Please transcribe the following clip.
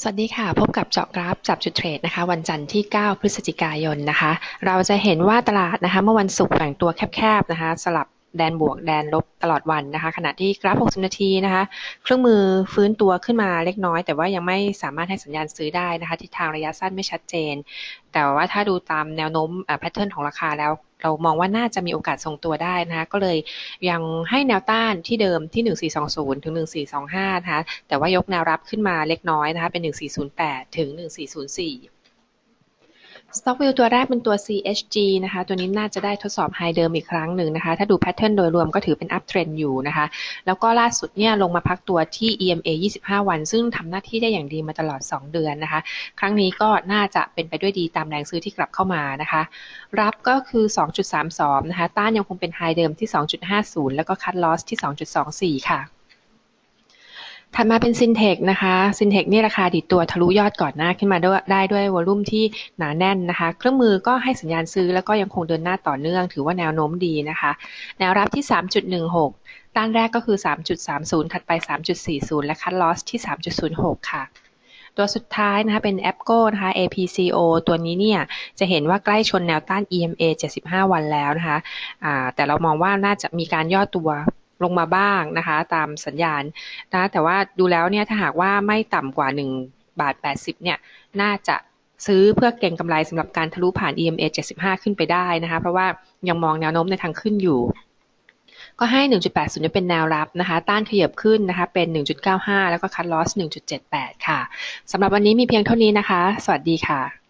สวัสดีค่ะ พบกับเจาะกราฟจับจุดเทรดนะคะ วันจันทร์ที่ 9 พฤศจิกายนนะคะ เราจะเห็นว่าตลาดนะคะ เมื่อวันศุกร์แบ่งตัวแคบๆนะคะ สลับ แดนบวกแดนลบตลอดวันนะคะ ขณะที่กราฟ 60 นาทีนะคะ เครื่องมือฟื้นตัวขึ้นมาเล็กน้อย แต่ว่ายังไม่สามารถให้สัญญาณซื้อได้นะคะทิศทางระยะสั้นไม่ชัดเจน แต่ว่าถ้าดูตามแนวโน้มแพทเทิร์นของราคาแล้วเรามองว่าน่าจะมีโอกาสทรงตัวได้นะคะ ก็เลยยังให้แนวต้านที่เดิมที่ 1420 ถึง 1425 นะคะ แต่ว่ายกแนวรับขึ้นมาเล็กน้อยนะคะ เป็น 1408 ถึง 1404 Stock View ตัวแรกเป็นตัว CHG นะคะ ตัวนี้น่าจะได้ทดสอบไฮเดิมอีกครั้งหนึ่งนะคะ ถ้าดูแพทเทิร์นโดยรวมก็ถือเป็น up trend อยู่นะคะ แล้วก็ล่าสุดเนี่ยลงมาพักตัวที่ EMA 25 วัน ซึ่งทำหน้าที่ได้อย่างดีมาตลอด 2 เดือนนะคะ ครั้งนี้ก็น่าจะเป็นไปด้วยดีตามแรงซื้อที่กลับเข้ามานะคะ รับก็คือ 2.32 นะคะ ต้านยังคงเป็นไฮเดิมที่ 2.50 แล้วก็คัดลอสที่ 2.24 ค่ะ ถัดมาเป็นซินเทคนะคะซินเทคนี่ราคาดิดตัวทะลุยอดก่อนหน้าขึ้นมาได้ด้วยวอลุ่มที่หนาแน่นนะคะ เครื่องมือก็ให้สัญญาณซื้อแล้วก็ยังคงเดินหน้าต่อเนื่อง ถือว่าแนวโน้มดีนะคะ แนวรับที่ 3.16ต้านแรกก็คือ 3.30 ถัดไป 3.40 และคัดลอสที่ 3.06 ค่ะตัวสุดท้ายนะคะเป็น a p โกนะคะ APCO ตัวนี้เนี่ยจะเห็นว่าใกล้ชนแนวต้าน EMA 75 วันแล้วนะคะะแต่เรามองว่าน่าจะมีการย่อตัว ลงมาบ้างนะคะ ตามสัญญาณนะแต่ว่าดูแล้วเนี่ยถ้าหากว่าไม่ต่ำกว่า 1 บาท 80 เนี่ย น่าจะซื้อเพื่อเก็งกำไรสำหรับการทะลุผ่าน EMA 75 ขึ้นไปได้นะคะ เพราะว่ายังมองแนวโน้มในทางขึ้นอยู่ ก็ให้ 1.80เป็นแนวรับนะคะ ต้านขยับขึ้นนะคะ เป็น 1.95 แล้วก็คัดลอส 1.78 ค่ะสำหรับวันนี้มีเพียงเท่านี้นะคะ สวัสดีค่ะ